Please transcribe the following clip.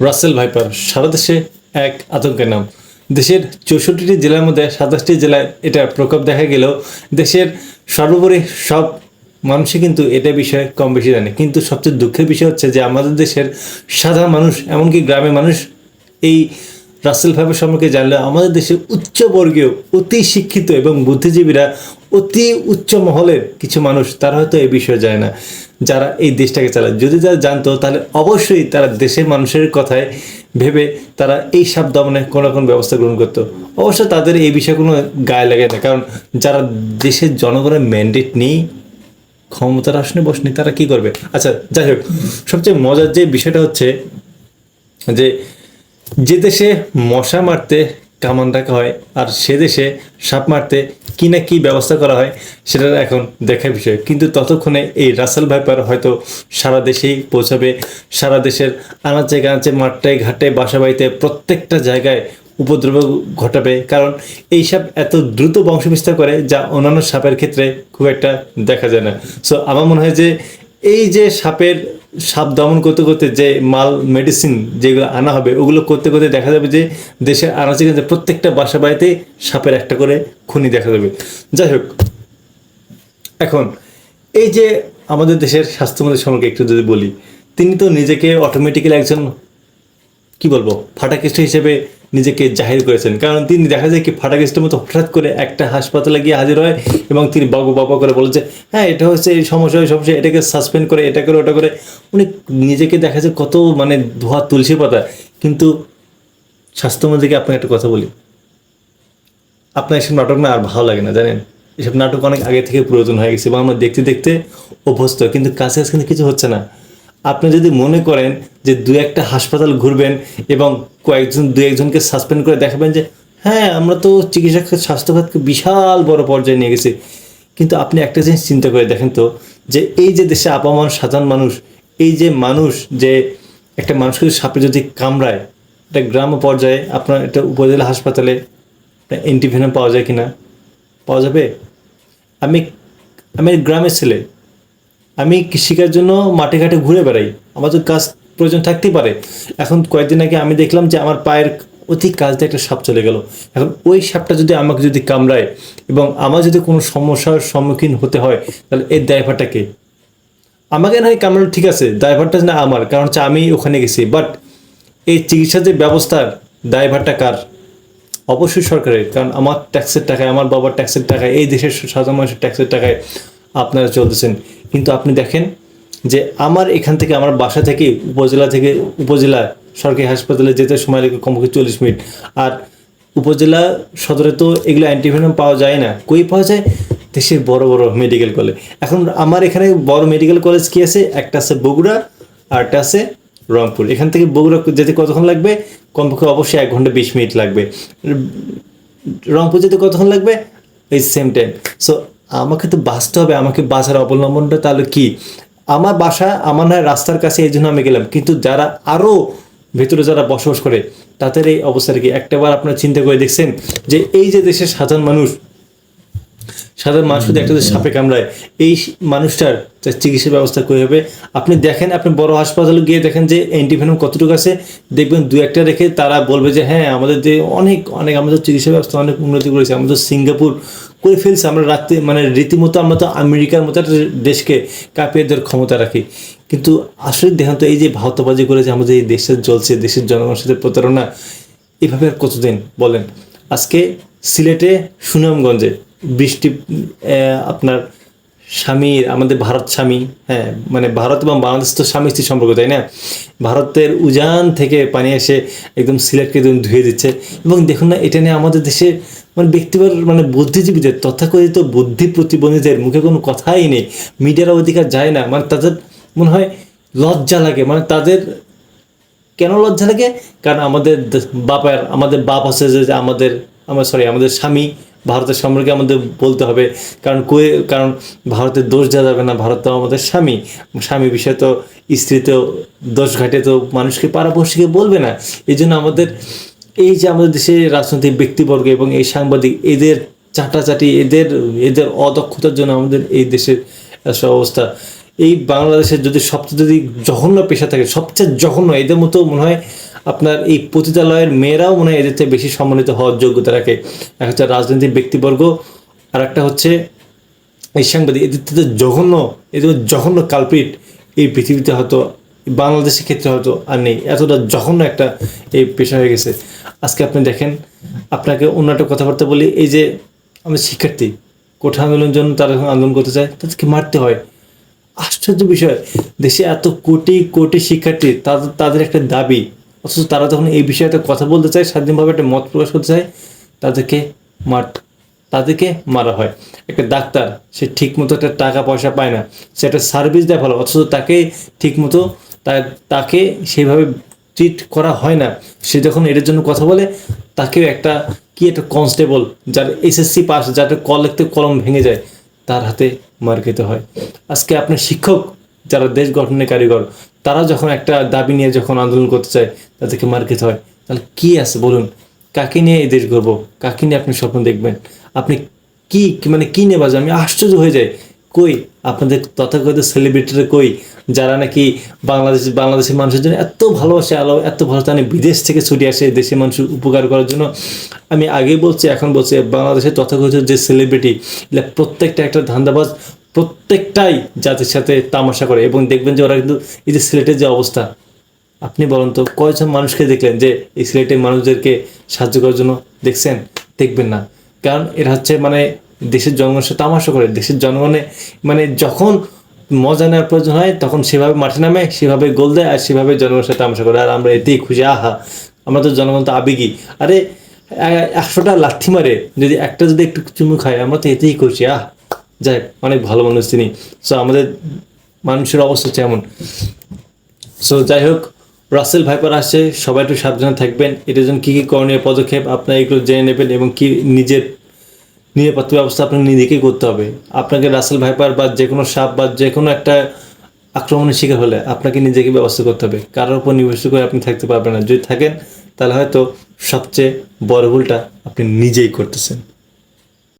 Russell viper, সারা দেশে এক আতঙ্কের নাম। দেশের চৌষট্টিটি জেলার মধ্যে সাতাশটি জেলায় এটার প্রকোপ দেখা গেলেও দেশের সর্বোপরি সব মানুষই কিন্তু এটা বিষয়ে কম বেশি জানে। কিন্তু সবচেয়ে দুঃখের বিষয় হচ্ছে যে আমাদের দেশের সাধারণ মানুষ, এমনকি গ্রামের মানুষ এই রাসেল ভাইপার সম্পর্কে জানলে আমাদের দেশের উচ্চবর্গীয়, অতি শিক্ষিত এবং বুদ্ধিজীবীরা অতি উচ্চ মহলের কিছু মানুষ, তারা হয়তো এই বিষয়ে যায় না। যারা এই দেশটাকে চালায়। যদি তারা জানতো, তাহলে অবশ্যই তারা দেশের মানুষের কথায় ভেবে তারা এই সাপ দমনে কোনো রকম ব্যবস্থা গ্রহণ করতো। অবশ্য তাদের এই বিষয়ে কোনো গায়ে লাগে না, কারণ যারা দেশের জনগণের ম্যান্ডেট নেই ক্ষমতার আসনে বসনি তারা কি করবে? আচ্ছা যাই হোক, সবচেয়ে মজার যে বিষয়টা হচ্ছে যে যে দেশে মশা মারতে কামান রাখা হয়, আর সে দেশে সাপ মারতে কি না কী ব্যবস্থা করা হয় সেটা এখন দেখার বিষয়। কিন্তু ততক্ষণে এই রাসেল ভাইপার হয়তো সারা দেশেই পৌঁছাবে। সারা দেশের আনাচে গানাচে মাঠে ঘাটে বাসা বাড়িতে প্রত্যেকটা জায়গায় উপদ্রব ঘটাবে। কারণ এই সাপ এত দ্রুত বংশবিস্তার করে যা অন্যান্য সাপের ক্ষেত্রে খুব একটা দেখা যায় না। সো আমার মনে হয় যে এই যে সাপের সাপ দমন করতে করতে যে মাল মেডিসিন যেগুলো আনা হবে, ওগুলো করতে করতে দেখা যাবে যে দেশের আনাচে কাছে প্রত্যেকটা বাসা বাড়িতে সাপের একটা করে খুনি দেখা যাবে। যাই হোক, এখন এই যে আমাদের দেশের স্বাস্থ্যমন্ত্রী সম্পর্কে একটু যদি বলি, তিনি তো নিজেকে অটোমেটিক্যালি একজন, কি বলব ফাটাকেষ্ট হিসেবে নিজেকে জাহির করেছেন। কারণ তিনি দেখা যায় কি ফাটাকেস্টের মতো হঠাৎ করে একটা হাসপাতালে গিয়ে হাজির হয় এবং তিনি বাবু বাবা করে বলে যে হ্যাঁ এটা হচ্ছে এই সমস্যা এই সমস্যা, এটাকে সাসপেন্ড করে, এটা করে, ওটা করে। উনি নিজেকে দেখা যায় কত মানে ধোয়া তুলসী পাতা। কিন্তু স্বাস্থ্যমন্ত্রীকে আপনাকে একটা কথা বলি। আপনার এসব নাটক না আর ভালো লাগে না, জানেন? এসব নাটক অনেক আগে থেকে প্রয়োজন হয়ে গেছে এবং আমরা দেখতে দেখতে অভ্যস্ত, কিন্তু কাছে আজকে কিন্তু কিছু হচ্ছে না। আপনি যদি মনে করেন যে দু একটা হাসপাতাল ঘুরবেন এবং কয়েকজন দু একজনকে সাসপেন্ড করে দেখাবেন যে হ্যাঁ আমরা তো চিকিৎসা স্বাস্থ্যখাতকে বিশাল বড় পর্যায়ে নিয়ে গেছি। কিন্তু আপনি একটা জিনিস চিন্তা করে দেখেন তো, যে এই যে দেশে আপামর সাধারণ মানুষ, এই যে মানুষ যে একটা মানুষকে সাপে যদি কামড়ায়, একটা গ্রাম পর্যায়ে আপনার একটা উপজেলা হাসপাতালে অ্যান্টিভেনাম পাওয়া যায় কিনা? পাওয়া যাবে? আমি আমি গ্রামের ছেলে, আমি কৃষিকার জন্য মাঠে ঘাটে ঘুরে বেড়াই। আমার তো কাজ প্রয়োজন থাকতেই পারে। এখন কয়েকদিন আগে আমি দেখলাম যে আমার পায়ের অতি কাজ দিয়ে একটা সাপ চলে গেল। এখন ওই সাপটা যদি আমাকে যদি কামড়ায় এবং আমার যদি কোনো সমস্যার সম্মুখীন হতে হয়, তাহলে এর ড্রাইভারটাকে আমাকে নয় কামড়ানো ঠিক আছে, ড্রাইভারটা না আমার, কারণ হচ্ছে আমি ওখানে গেছি। বাট এই চিকিৎসার যে ব্যবস্থার দায়ভারটা কার? অবশ্যই সরকারের, কারণ আমার ট্যাক্সের টাকায়, আমার বাবার ট্যাক্সের টাকায়, এই দেশের সাধারণ মানুষের ট্যাক্সের টাকায় আপনারা চলতেছেন। কিন্তু আপনি দেখেন যে আমার এখান থেকে আমার বাসা থেকে উপজেলা থেকে উপজেলা সরকারি হাসপাতালে যেতে সময় লাগে কমপক্ষে চল্লিশ মিনিট। আর উপজেলা সদরে তো এগুলো অ্যান্টিভেনম পাওয়া যায় না। কই পাওয়া যায়? দেশের বড় বড় মেডিকেল কলেজ এখন আমার এখানে বড় মেডিকেল কলেজ কি আছে? একটা আছে বগুড়া আর একটা আছে রংপুর। এখান থেকে বগুড়া যেতে কতক্ষণ লাগবে? কমপক্ষে অবশ্যই এক ঘণ্টা বিশ মিনিট লাগবে। রংপুর যেতে কতক্ষণ লাগবে? এই সেম টাইম সো আমাকে তো বাঁচতে হবে। আমাকে বাঁচার অবলম্বনটা তাহলে কি? আমার বাসা, আমার নয় রাস্তার কাছে এই জন্য আমি গেলাম। কিন্তু যারা আরও ভেতরে যারা বসবাস করে, তাদের এই অবস্থাটা কি একটাবার আপনারা চিন্তা করে দেখছেন যে এই যে দেশের সাধারণ মানুষ সাধারণ মানুষ যদি একটা সাপে কামড়ায় এই মানুষটার তার চিকিৎসা ব্যবস্থা করে হবে? আপনি দেখেন আপনি বড় হাসপাতালে গিয়ে দেখেন যে অ্যান্টিভেনম কতটুকু আছে দেখবেন দু একটা রেখে তারা বলবে যে হ্যাঁ আমাদের যে অনেক অনেক আমাদের চিকিৎসা ব্যবস্থা অনেক উন্নতি করেছে আমাদের সিঙ্গাপুর করে ফেলছে আমরা রাতে মানে রীতিমতো আমরা তো আমেরিকার মতো একটা দেশকে কাঁপিয়ে দেওয়ার ক্ষমতা রাখি। কিন্তু আসলে দেখেন তো এই যে ভাওতাবাজি করে যে আমাদের এই দেশের চলছে দেশের জনগণের সাথে প্রতারণা এভাবে আর কতদিন বলেন? আজকে সিলেটে সুনামগঞ্জে বৃষ্টি আপনার স্বামীর আমাদের ভারত স্বামী হ্যাঁ মানে ভারত এবং বাংলাদেশ তো স্বামী স্ত্রী সম্পর্ক, তাই না? ভারতের উজান থেকে পানি এসে একদম সিলেটকে একদম ধুয়ে দিচ্ছে। এবং দেখুন না, এটা নিয়ে আমাদের দেশে মানে ব্যক্তিগত মানে বুদ্ধিজীবীদের, তথাকথিত বুদ্ধি প্রতিবন্ধীদের মুখে কোনো কথাই নেই। মিডিয়ার অধিকার যায় না। মানে তাদের মনে হয় লজ্জা লাগে। মানে তাদের কেন লজ্জা লাগে? কারণ আমাদের বাপের, আমাদের বাপ আছে যে আমাদের আমার সরি আমাদের স্বামী ভারতের সম্পর্কে আমাদের বলতে হবে। কারণ কই কারণ ভারতের দোষ দেওয়া যাবে না, ভারত তো আমাদের স্বামী। স্বামী বিষয়ে তো স্ত্রী তো দোষ ঘাটে তো মানুষকে পাড়াপড়শিকে বলবে না। এই জন্য আমাদের, এই যে আমাদের দেশের রাজনৈতিক ব্যক্তিবর্গ এবং এই সাংবাদিক, এদের চাটাচাটি, এদের এদের অদক্ষতার জন্য আমাদের এই দেশের অবস্থা। এই বাংলাদেশের যদি সবচেয়ে যদি জঘন্য পেশা থাকে, সবচেয়ে জঘন্য, এদের মতো মনে হয় আপনার এই পতিতালয়ের মেয়েরাও মনে হয় এদের থেকে বেশি সম্মানিত হওয়ার যোগ্যতা রাখে। এক হচ্ছে রাজনৈতিক ব্যক্তিবর্গ আর একটা হচ্ছে এই সাংবাদিক। এদের থেকে জঘন্য, এদের জঘন্য কালপিট এই পৃথিবীতে হয়তো, বাংলাদেশের ক্ষেত্রে হয়তো আর নেই। এতটা জঘন্য একটা এই পেশা হয়ে গেছে। আজকে আপনি দেখেন, আপনাকে অন্য একটা কথাবার্তা বলি, এই যে আমাদের শিক্ষার্থী, কোঠা আন্দোলনের জন্য তারা যখন আন্দোলন করতে চায়, তাদেরকে মারতে হয়। আশ্চর্য বিষয়, দেশে এত কোটি কোটি শিক্ষার্থী, তাদের তাদের একটা দাবি অথচ তারা যখন এই বিষয়ে কথা বলতে চায়, স্বাধীনভাবে একটা মত প্রকাশ করতে চায়, তাদেরকে মার, তাদেরকে মারা হয়। একটা ডাক্তার, সে ঠিকমতো একটা টাকা পয়সা পায় না। সে একটা সার্ভিস দেয় ভালো, অথচ তাকে ঠিকমতো তাকে সেইভাবে ট্রিট করা হয় না। সে যখন এটার জন্য কথা বলে, তাকেও একটা, কি একটা কনস্টেবল যার এসএসসি পাস যার কল লিখতে কলম ভেঙে যায়, তার হাতে মার খেতে হয়। আজকে আপনার শিক্ষক যারা দেশ গঠনের কারিগর তারা যখন একটা দাবি নিয়ে যখন আন্দোলন করতে চায়, তাদেরকে মার খেতে হয়। তাহলে কি আছে বলুন? কাকে নিয়ে এই দেশ গর্ব কাকে নিয়ে আপনি স্বপ্ন দেখবেন? আপনি কি মানে কি নিয়ে বাজে? আমি আশ্চর্য হয়ে যাই। কই? আপনাদের তথাকথিত সেলিব্রিটিরা কই? যারা নাকি বাংলাদেশ, বাংলাদেশের মানুষের জন্য এত ভালোবাসে আলো, এত ভালো জানে বিদেশ থেকে ছুটে আসে দেশের মানুষের উপকার করার জন্য? আমি আগেই বলছি, এখন বলছি, বাংলাদেশের তথাকথিত যে সেলিব্রিটি প্রত্যেকটা একটা ধান্দাবাজ প্রত্যেকটাই জাতির সাথে তামাশা করে এবং দেখবেন যে ওরা কিন্তু এই যে সিলেটের যে অবস্থা, আপনি বলুন তো, কয়জন মানুষকে দেখলেন যে এই সিলেটের মানুষদেরকে সাহায্য করার জন্য দেখছেন? দেখবেন না। কারণ এরা হচ্ছে মানে দেশের জনগণের সাথে তামাশা করে, দেশের জনগণে মানে যখন মজা নেওয়ার প্রয়োজন হয়, তখন সেভাবে মাঠে নামে, সেভাবে গোল দেয় আর সেভাবে জনগণের সাথে তামাশা করে। আর আমরা এতেই খুশি, আহা, আমরা তো জনগণ তো আবেগী। আরে একশোটা লাঠি মারে, যদি একটা যদি একটু চুমু খায়, আমরা তো এতেই খুশি, আহ। যাই, অনেক ভালো মানুষ তিনি। সো আমাদের মানুষের অবস্থা হচ্ছে এমন। সো যাই হোক, রাসেল ভাইপার আসছে, সবাই একটু সাবধানে থাকবেন। এটার জন্য কী কী করণীয় পদক্ষেপ আপনারা এগুলো জেনে নেবেন এবং কি নিজের নিরাপত্তা ব্যবস্থা আপনাকে নিজেকেই করতে হবে। আপনাকে রাসেল ভাইপার বা যে কোনো সাপ বা যে কোনো একটা আক্রমণের শিকার হলে আপনাকে নিজেকে ব্যবস্থা করতে হবে। কারোর উপর নির্ভরশীল করে আপনি থাকতে পারবেন না। যদি থাকেন, তাহলে হয়তো সবচেয়ে বড় ভুলটা আপনি নিজেই করতেছেন।